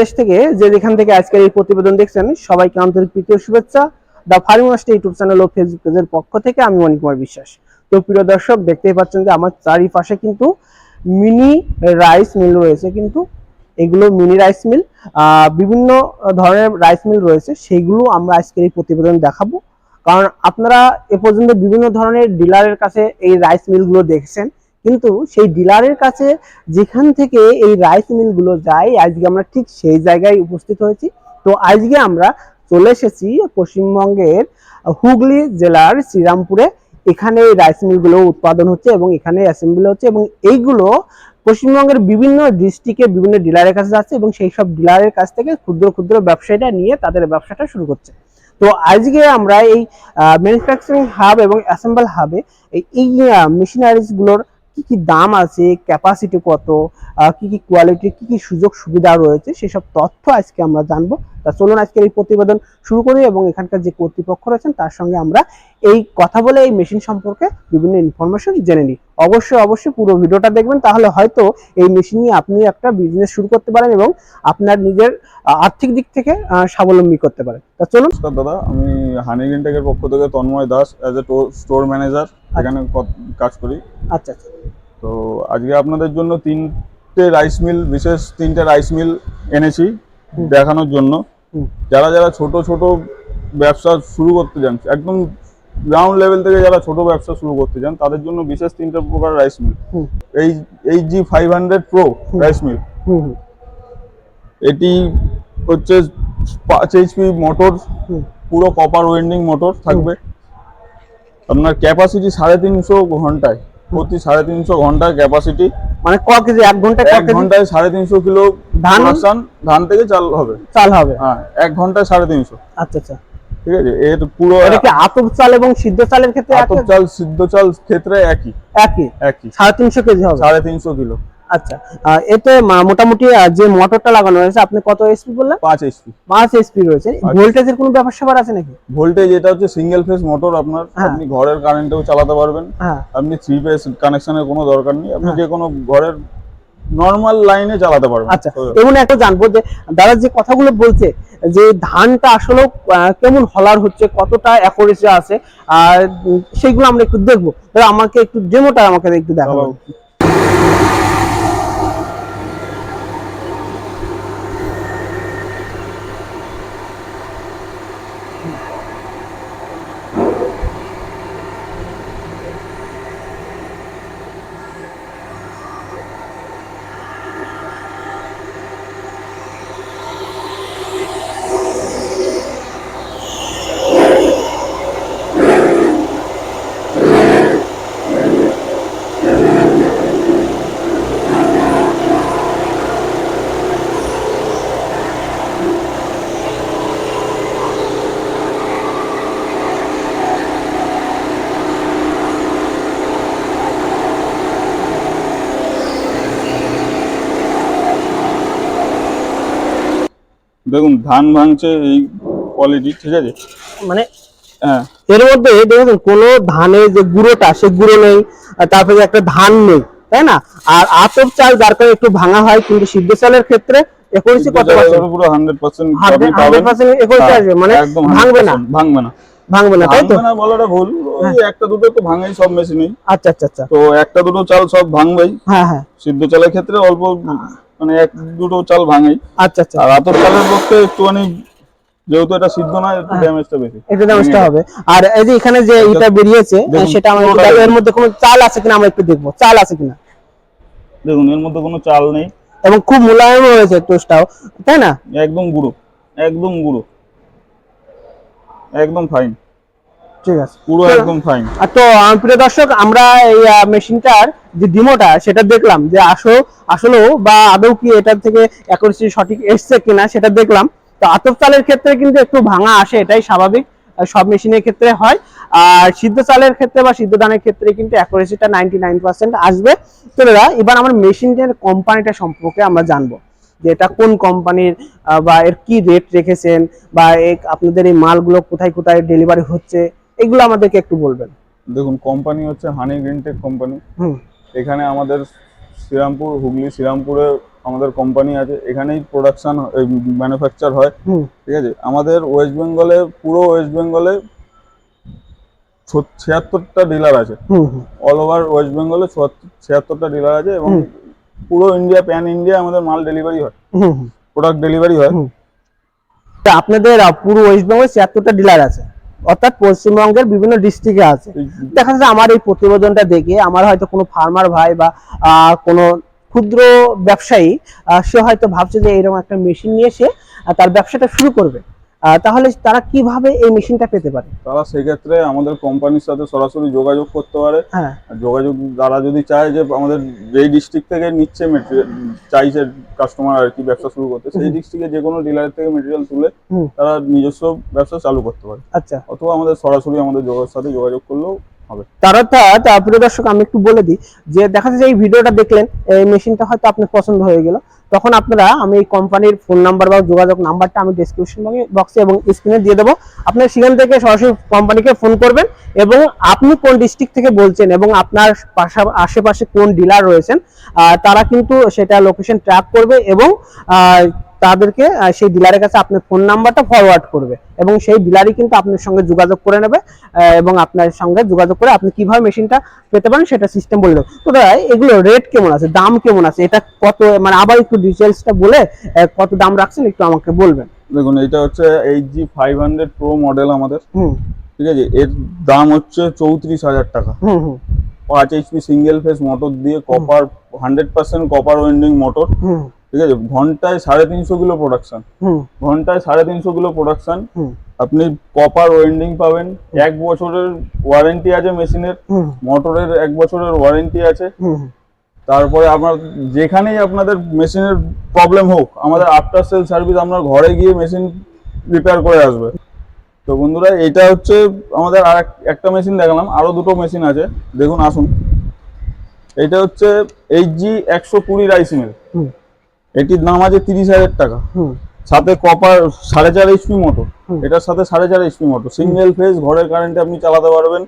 দেশ থেকে যে যেখান থেকে আজকের এই প্রতিবেদন দেখছেন, সবাইকে আন্তরিক প্রীতি শুভেচ্ছা। The farming master YouTube channel O Facebook পেজের পক্ষ থেকে আমি মণি কুমার বিশ্বাস। তো প্রিয় দর্শক, দেখতেই পাচ্ছেন যে আমার চারিপাশে কিন্তু মিনি রাইস মিল রয়েছে কিন্তু, এগুলো মিনি রাইস মিল। বিভিন্ন ধরনের রাইস মিল রয়েছে সেইগুলো আমরা আজকের এই প্রতিবেদন দেখাবো। কারণ আপনারা এ পর্যন্ত বিভিন্ন ধরনের ডিলারের কাছে এই রাইস মিলগুলো দেখছেন। কিন্তু সেই ডিলারের কাছে যেখান থেকে এই রাইস মিলগুলো যায়, আজকে আমরা ঠিক সেই জায়গায় উপস্থিত হয়েছি। তো আজকে আমরা চলে এসেছি পশ্চিমবঙ্গের হুগলি জেলার শ্রীরামপুরে। এখানে রাইস মিলগুলো উৎপাদন হচ্ছে এবং এখানে অ্যাসেম্বলি হচ্ছে এবং এইগুলো পশ্চিমবঙ্গের বিভিন্ন ডিস্ট্রিক্টে বিভিন্ন ডিলারের কাছে যাচ্ছে এবং সেই সব ডিলারের কাছ থেকে ক্ষুদ্র ক্ষুদ্র ব্যবসায়ীরা নিয়ে তাদের ব্যবসাটা শুরু করছে। তো আজকে আমরা এই ম্যানুফ্যাকচারিং হাব এবং অ্যাসেম্বল হাবে এই মেশিনারিজগুলোর কি কি দাম আছে ক্যাপাসিটি কত কি কি কোয়ালিটি কি কি সুযোগ সুবিধা রয়েছে, সেসব তথ্য আজকে আমরা জানব। তা চলুন আজকের এই প্রতিবেদন শুরু করি এবং এখানকার যে কর্তৃপক্ষ রয়েছেন, তার সঙ্গে আমরা এই কথা বলে এই মেশিন সম্পর্কে বিভিন্ন ইনফরমেশন জেনে নিই। অবশ্যই অবশ্যই পুরো ভিডিওটা দেখবেন, তাহলে হয়তো এই মেশিন নিয়ে আপনি একটা বিজনেস শুরু করতে পারেন এবং আপনার নিজের আর্থিক দিক থেকে স্বাবলম্বী করতে পারেন। তা চলুন। দাদা, আমি হানি গ্রিনটেকের পক্ষ থেকে Tanmoy Das as a store manager এখানে কাজ করি। আচ্ছা আচ্ছা। তো আজকে আপনাদের জন্য তিনটে রাইস মিল বিশেষ তিনটে রাইস মিল এনেছি দেখানোর জন্য। যারা যারা ছোট ছোট ব্যবসা শুরু করতে চান একদম গ্রাউন্ড লেভেল থেকে যারা ছোট ব্যবসা শুরু করতে চান তাদের জন্য বিশেষ তিনটে প্রকার রাইস মিল। এই H G five hundred pro rice mill এটি হচ্ছে পাঁচ এইচপি মোটর। পুরো কপার ওয়েন্ডিং মোটর থাকবে। আপনার ক্যাপাসিটি সাড়ে তিনশো ঘন্টায় প্রতি সাড়ে তিনশো ঘন্টায় ক্যাপাসিটি মানে ক কেজি এক ঘণ্টা এক ঘন্টায় সাড়ে তিনশো কিলো ধান? ধান থেকে চাল হবে। চাল হবে। হ্যাঁ এক ঘন্টায় সাড়ে তিনশো। আচ্ছা আচ্ছা। ঠিক আছে? এর পুরো এটা কি আতপ চাল এবং সিদ্ধ চালের ক্ষেত্রে আতপ? চাল সিদ্ধ চাল ক্ষেত্রে একই। একই? একই। সাড়ে তিনশো কেজি হবে। সাড়ে তিনশো কিলো। আচ্ছা এতে মোটামুটি যে মোটরটা লাগানো রয়েছে আপনি কত এসপি বললেন? পাঁচ এইচপি পাঁচ এসপি রয়েছে। আচ্ছা। ভোল্টেজের কোনো ব্যাপার স্যাপার আছে নাকি? ভোল্টেজ এটা হচ্ছে সিঙ্গেল ফেজ মোটর আপনার। হ্যাঁ। আপনি ঘরের কারেন্টেও চালাতে পারবেন। হ্যাঁ। আপনি থ্রি ফেজ কানেকশনের কোনো দরকার নেই। আপনি হ্যাঁ। যে কোনো ঘরের নর্মাল লাইনে চালাতে পারবেন। আচ্ছা এমন একটা জানব যে দাদা যে কথাগুলো বলছে যে ধানটা আসলে কেমন হলার হচ্ছে কতটা অ্যাকুরেসি আছে আর উম, সেইগুলো আমরা একটু দেখব। আমাকে একটু ডেমোটা আমাকে একটু দেখাবো দেখুন ধান ভাঙছে এই কোয়ালিটি ঠিক আছে? মানে হ্যাঁ। এর মধ্যে দেখুন কোনো ধানের যে গুঁড়োটা সে গুঁড়ো নেই তারপরে একটা ধান নেই তাই না? আর আতপ চাল যার কারণে একটু ভাঙা হয় কিন্তু সিদ্ধ চালের ক্ষেত্রে কত পার্সেন্ট পুরো আসবে মানে ভাঙবে না। ভাঙবে না। ভাঙবে না তাই তো? ভাঙবে না বলাটা ভুল ওই একটা দুটো তো ভাঙেই সব মেশিনেই। আচ্ছা আচ্ছা আচ্ছা। তো একটা দুটো চাল সব ভাঙবেই। হ্যাঁ হ্যাঁ। সিদ্ধ চালের ক্ষেত্রে অল্প মানে এক দুটো চাল ভাঙেই। আচ্ছা আচ্ছা। আর আতর চালের পক্ষে একটুখানি যেহেতু এটা সিদ্ধ না একটু ড্যামেজটা বেশি। একটু দামটা হবে। আর এই যে এখানে যে এটা বেরিয়েছে দেখুন, সেটা আমরা। এর মধ্যে কোনো চাল আছে কিনা আমরা একটু দেখব। চাল আছে কিনা? দেখুন এর মধ্যে কোনো চাল নেই। এবং খুব মোলায়েম হয়েছে টোস্টটাও তাই না? একদম গুঁড়ো একদম গুঁড়ো। একদম ফাইন ঠিক আছে। পুরো একদম ফাইন আর তো প্রিয় দর্শক আমরা এই মেশিনটার যে ডিমোটা সেটা দেখলাম যে আসো আসলেও বা আদৌ কি এটার থেকে অ্যাকুরেসি সঠিক এসছে কিনা সেটা দেখলাম। তো আতপ চালের ক্ষেত্রে কিন্তু একটু ভাঙা আসে এটাই স্বাভাবিক। সব মেশিনের ক্ষেত্রে হয়। আর সিদ্ধ চালের ক্ষেত্রে বা সিদ্ধ ধানের ক্ষেত্রে কিন্তু অ্যাকুরেসিটা নাইনটি নাইন পার্সেন্ট আসবে। তো দাদা এবার আমার মেশিনটার কোম্পানিটা সম্পর্কে আমরা জানব যে এটা কোন কোম্পানির বা এর কি রেট রেখেছেন বা আপনাদের এই মালগুলো কোথায় কোথায় ডেলিভারি হচ্ছে এগুলো আমাদেরকে একটু বলবেন। দেখুন কোম্পানি হচ্ছে হানি গ্রিনটেক কোম্পানি হুম। এখানে আমাদের শ্রীরামপুর হুগলি শ্রীরামপুরে আমাদের কোম্পানি আছে। এখানেই প্রোডাকশন ম্যানুফ্যাকচার হয়। ঠিক আছে? আমাদের ওয়েস্ট বেঙ্গলে পুরো ওয়েস্ট বেঙ্গলে ছিয়াত্তরটা ডিলার আছে। অল ওভার ওয়েস্ট বেঙ্গলে ছিয়াত্তরটা ডিলার আছে এবং পুরো ইন্ডিয়া প্যান ইন্ডিয়া আমাদের মাল ডেলিভারি হয়। প্রোডাক্ট ডেলিভারি হয়। তা আপনাদের পুরো ওয়েস্ট বেঙ্গল ছিয়াত্তরটা ডিলার আছে? অর্থাৎ পশ্চিমবঙ্গের বিভিন্ন ডিস্ট্রিক্টে আছে। দেখা যাচ্ছে আমার এই প্রতিবেদনটা দেখে আমার হয়তো কোনো ফার্মার ভাই বা আহ, কোনো ক্ষুদ্র ব্যবসায়ী আহ, সে হয়তো ভাবছে যে এরকম একটা মেশিন নিয়ে সে তার ব্যবসাটা শুরু করবে। তাহলে তারা কীভাবে এই মেশিনটা পেতে পারে? তারা সেক্ষেত্রে আমাদের কোম্পানির সাথে সরাসরি যোগাযোগ করতে পারে। হ্যাঁ। যোগাযোগ তারা যদি চায় যে আমাদের যেই ডিস্ট্রিক্ট থেকে নিচ্ছে চাইছে কাস্টমার আর কি ব্যবসা শুরু করতে সেই ডিস্ট্রিক্টে যে কোনো ডিলারের থেকে মেটেরিয়াল তুলে তারা নিজস্ব ব্যবসা চালু করতে পারে। আচ্ছা। অথবা আমাদের সরাসরি আমাদের যোগাযোগ সাথে যোগাযোগ করলেও হবে। তার প্রিয় দর্শক আমি একটু বলে দিই যে দেখা যাচ্ছে এই ভিডিওটা দেখলেন এই মেশিনটা হয়তো আপনার পছন্দ হয়ে গেল। তখন আপনারা আমি এই কোম্পানির ফোন নাম্বার বা যোগাযোগ নাম্বারটা আমি ডিসক্রিপশন বক্সে এবং স্ক্রিনে দিয়ে দেবো। আপনারা সেখান থেকে সরাসরি কোম্পানিকে ফোন করবেন এবং আপনি কোন ডিস্ট্রিক্ট থেকে বলছেন এবং আপনার পাশা, আশেপাশে কোন ডিলার রয়েছেন তারা কিন্তু সেটা লোকেশন ট্র্যাক করবে এবং তাদেরকে সেই ডিলারের কাছে আপনার ফোন নাম্বারটা ফরওয়ার্ড করবে এবং সেই ডিলারই কিন্তু আপনার সঙ্গে যোগাযোগ করে নেবে এবং আপনার সঙ্গে যোগাযোগ করে আপনি কীভাবে মেশিনটা পেতে পারেন সেটা সিস্টেম বলে দেবো। তো দাদা এগুলো রেট কেমন আছে? দাম কেমন আছে? এটা কত মানে আবার একটু ডিটেলসটা বলে কত দাম রাখছেন একটু আমাকে বলবেন। দেখুন এটা হচ্ছে eight G five hundred pro model আমাদের। হুম। ঠিক আছে? এর দাম হচ্ছে চৌত্রিশ হাজার টাকা। হুম হুম। পাঁচ এইচপি সিঙ্গেল ফেস মোটর দিয়ে copper hundred percent copper winding motor হুম। ঠিক আছে ঘন্টায় সাড়ে তিনশো কিলো প্রোডাকশন হুম। ঘন্টায় সাড়ে তিনশো কিলো প্রোডাকশন আপনি কপার ওয়েন্ডিং পাবেন। এক বছরের ওয়ারেন্টি আছে মেশিনের। মোটরের এক বছরের ওয়ারেন্টি আছে। তারপরে আপনার যেখানেই আপনাদের মেশিনের প্রবলেম হোক আমাদের আফটার সেল সার্ভিস আপনার ঘরে গিয়ে মেশিন রিপেয়ার করে আসবে। তো বন্ধুরা এটা হচ্ছে আমাদের আর একটা মেশিন দেখালাম। আরও দুটো মেশিন আছে। দেখুন আসুন। এটা হচ্ছে এইচ জি একশো কুড়ি রাইস মিল হুম। এটির দাম আছে তিরিশ হাজার টাকা। সাথে কপার সাড়ে চার এইচপি মোটর এটার সাথে সাড়ে চার এইচপি মোটর সিঙ্গেল ফেজ ঘরের কারেন্টে আপনি চালাতে পারবেন।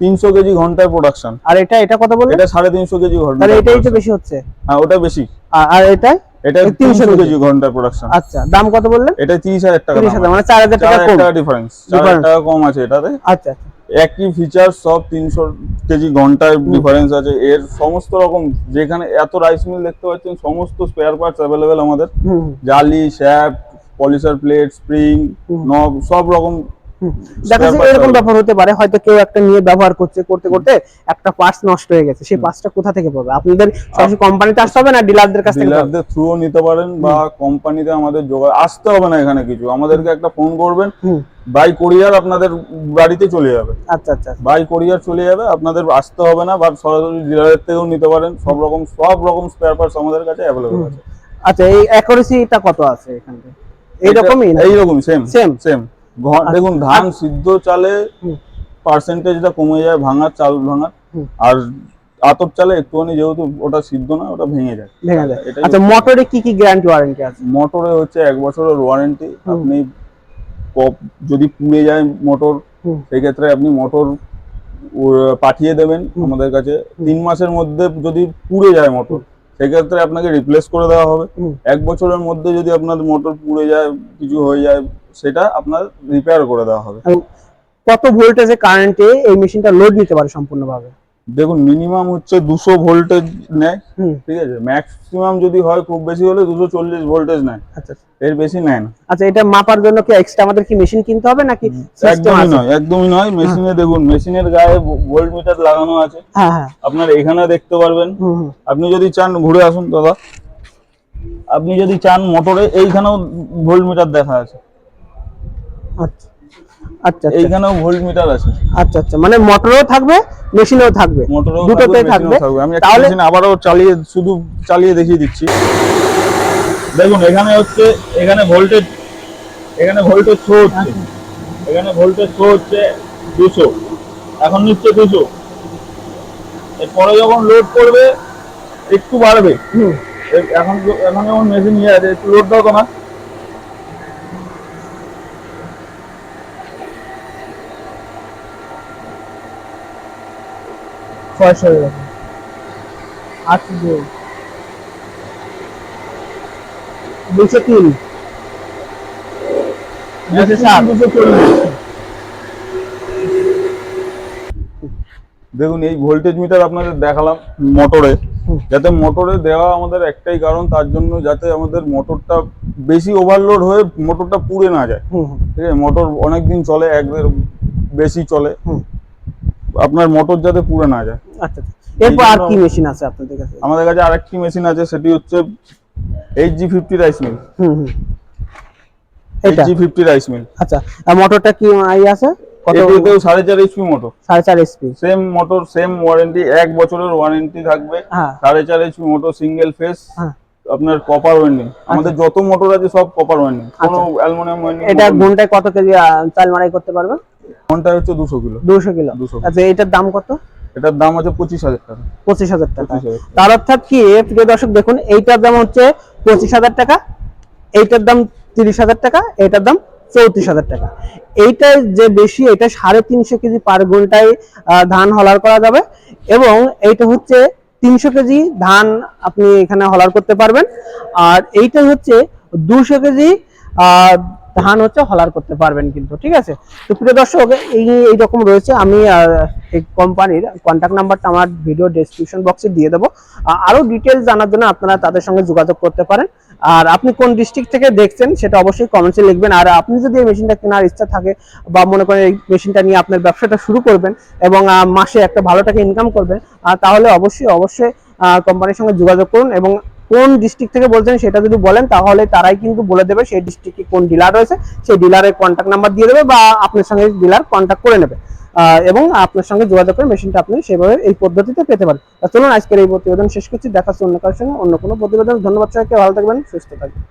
তিনশো কেজি ঘন্টায় প্রোডাকশন আর এটা এটা কত বললেন? এটা সাড়ে তিনশো কেজি তাহলে এটাই তো বেশি হচ্ছে। হ্যাঁ ওটা বেশি। আর এটা? এটা 300 তিনশো কেজি। ঘন্টায় প্রোডাকশন আচ্ছা দাম কত বললেন? এটা তিরিশ হাজার টাকা। মানে চার হাজার চার টাকা কম। ডিফারেন্স চার হাজার। টাকা কম আছে এটাতে। আচ্ছা আচ্ছা। একই ফিচার সব তিনশো কেজি ঘন্টায় ডিফারেন্স আছে। এর সমস্ত রকম যেখানে এত রাইস মিল দেখতে পাচ্ছেন সমস্ত স্পেয়ার পার্টস অ্যাভেলেবেল আমাদের। জালি শ্যাপ পলিশার প্লেট স্প্রিং নব সব রকম। দেখা যাচ্ছে এরকম ব্যাপার হতে পারে হয়তো কেউ একটা নিয়ে ব্যবহার করছে করতে করতে একটা পার্টস নষ্ট হয়ে গেছে। সেই পার্টসটা কোথা থেকে পাবে? আপনাদের সরাসরি কোম্পানিতে আসতে হবে না ডিলারদের কাছ থেকে ডিলারদের থ্রুও নিতে পারেন বা কোম্পানিতে আমাদের যোগাযোগ আসতে হবে না এখানে কিছু। আমাদেরকে একটা ফোন করবেন। বাই কোরিয়ার আপনাদের বাড়িতে চলে যাবে। আচ্ছা আচ্ছা আচ্ছা। বাই কোরিয়ার চলে যাবে আপনাদের আসতে হবে না বা সরাসরি ডিলারের থেকেও নিতে পারেন। সব রকম সব রকম স্পেয়ার পার্টস আমাদের কাছে অ্যাভেলেবল আছে। আচ্ছা এই অ্যাকুরেসিটা কত আছে এখানে? এইরকমই না? এইরকম সেম Same? সেম দেখুন ধান সিদ্ধ চালে পার্সেন্টেজটা কমে যায় ভাঙার চাল ভাঙার। আর আতপ চালে একটুখানি যেহেতু ওটা সিদ্ধ না ওটা ভেঙে যায়। ভেঙে যায়। আচ্ছা মোটরে কি কি গ্যারান্টি ওয়ারেন্টি আছে? মোটরে হচ্ছে এক বছরের ওয়ারেন্টি আপনি যদি পুড়ে যায় মোটর সেক্ষেত্রে আপনি মোটর পাঠিয়ে দেবেন আমাদের কাছে। তিন মাসের মধ্যে যদি পুড়ে যায় মোটর সেক্ষেত্রে আপনাকে রিপ্লেস করে দেওয়া হবে। এক বছরের মধ্যে যদি আপনার মোটর পুড়ে যায় কিছু হয়ে যায় সেটা আপনার রিপেয়ার করে দেওয়া হবে। কত ভোল্টেজে কারেন্টে এই মেশিনটা লোড নিতে পারে সম্পূর্ণভাবে? দেখুন মিনিমাম হচ্ছে দুশো ভোল্টেজ নেয় ঠিক আছে? ম্যাক্সিমাম যদি হয় খুব বেশি হলে দুশো চল্লিশ ভোল্টেজ নেয়। আচ্ছা। এর বেশি নেয় না। আচ্ছা এটা মাপার জন্য কি এক্সট্রা আমাদের কি মেশিন কিনতে হবে নাকি একদমই নয় একদমই নয়। মেশিনে দেখুন মেশিনের গায়ে ভোল্ট মিটার লাগানো আছে। হ্যাঁ হ্যাঁ। আপনার এখানে দেখতে পারবেন। আপনি যদি চান ঘুরে আসুন দাদা। আপনি যদি চান মোটরে এইখানেও ভোল্ট মিটার দেখা আছে। আচ্ছা। আচ্ছা আচ্ছা। এইখানেও ভোল্ট মিটার আছে। আচ্ছা আচ্ছা। মানে মোটরেও থাকবে মেশিনেও থাকবে। দুটোতে থাকবে, আমি একটা তাহলে মেশিন আবারও চালিয়ে শুধু চালিয়ে দেখিয়ে দিচ্ছি। দেখুন এখানে হচ্ছে এখানে ভোল্টেজ এখানে ভোল্টেজ শো হচ্ছে। এখানে ভোল্টেজ শো হচ্ছে দুশো। এখন নিচ্ছে দুশো। এরপরে যখন লোড করবে একটু বাড়বে। এখন এখন যেমন মেশিন ইয়ে আছে একটু লোড দাও না। আট দুশো তিন। দেখুন এই ভোল্টেজ মিটার আপনাদের দেখালাম মোটরে। যাতে মোটরে দেওয়া আমাদের একটাই কারণ তার জন্য যাতে আমাদের মোটরটা বেশি ওভারলোড হয়ে মোটরটা পুড়ে না যায়। ঠিক আছে? মোটর অনেকদিন চলে এক বেশি চলে। আপনার মোটর যাতে পুড়ে না যায়। আচ্ছা আচ্ছা। এরপর আর কি মেশিন আছে আপনাদের কাছে? আমাদের কাছে আরেকটি মেশিন আছে সেটি হচ্ছে H G fifty rice mill হুম হুম। এটা? জি ফিফটি রাইস মিল আচ্ছা আর মোটরটা কি আই আছে? এটিতেও সাড়ে চার এইচপি মোটর সাড়ে চার সেম মোটর সেম ওয়ারেন্টি এক বছরের ওয়ারেন্টি থাকবে। হ্যাঁ। সাড়ে চার এইচপি মোটর সিঙ্গেল ফেস আপনার কপার ওয়েন্ডিং আমাদের যত মোটর আছে সব কপার ওয়েন্ডিং কোনো আচ্ছা। অ্যালুমিনিয়াম ওয়েন্ডিং এটা ঘন্টায় কত কেজি চাল মারাই করতে পারবে? ঘন্টায় হচ্ছে দুশো কিলো। দুশো কিলো। 200 আচ্ছা এটার দাম কত? এটার দাম আছে পঁচিশ হাজার টাকা। পঁচিশ হাজার টাকা। তার অর্থাৎ কি প্রিয় দর্শক দেখুন এইটার দাম হচ্ছে পঁচিশ হাজার টাকা এইটার দাম তিরিশ হাজার টাকা এইটার দাম চৌত্রিশ হাজার টাকা। এইটা যে বেশি এটা সাড়ে তিনশো কেজি পার ঘন্টায় ধান হলার করা যাবে এবং এইটা হচ্ছে তিনশো কেজি ধান আপনি এখানে হলার করতে পারবেন। আর এইটা হচ্ছে দুশো কেজি আহ, ধান হচ্ছে হলার করতে পারবেন কিন্তু, ঠিক আছে? তো প্রিয় দর্শক, এই এইরকম রয়েছে, আমি এই কোম্পানির কন্ট্যাক্ট নাম্বারটা আমার ভিডিও ডেসক্রিপশন বক্সে দিয়ে দেবো। আ- আরও ডিটেলস জানার জন্য আপনারা তাদের সঙ্গে যোগাযোগ করতে পারেন। আর আপনি কোন ডিস্ট্রিক্ট থেকে দেখছেন, সেটা অবশ্যই কমেন্টসে লিখবেন। আর আপনি যদি এই মেশিনটা কেনার ইচ্ছা থাকে, বা মনে করেন এই মেশিনটা নিয়ে আপনার ব্যবসাটা শুরু করবেন, এবং মাসে একটা ভালো টাকা ইনকাম করবেন তাহলে অবশ্যই অবশ্যই কোম্পানির সঙ্গে যোগাযোগ করুন, এবং কোন ডিস্ট্রিক্ট থেকে বলছেন সেটা যদি বলেন, তাহলে তারাই কিন্তু বলে দেবে সেই ডিস্ট্রিক্টে কোন ডিলার রয়েছে। সেই ডিলারের কন্ট্যাক্ট নাম্বার দিয়ে দেবে বা আপনার সঙ্গে ডিলার কন্ট্যাক্ট করে নেবে। এবং আপনার সঙ্গে যোগাযোগ করে মেশিনটা আপনি সেভাবে এই পদ্ধতিতে পেতে পারেন। চলুন আজকের এই প্রতিবেদন শেষ করছি। দেখাচ্ছি অন্য কারোর সঙ্গে অন্য কোনো প্রতিবেদন। ধন্যবাদ সবাইকে। ভালো থাকবেন, সুস্থ থাকবেন।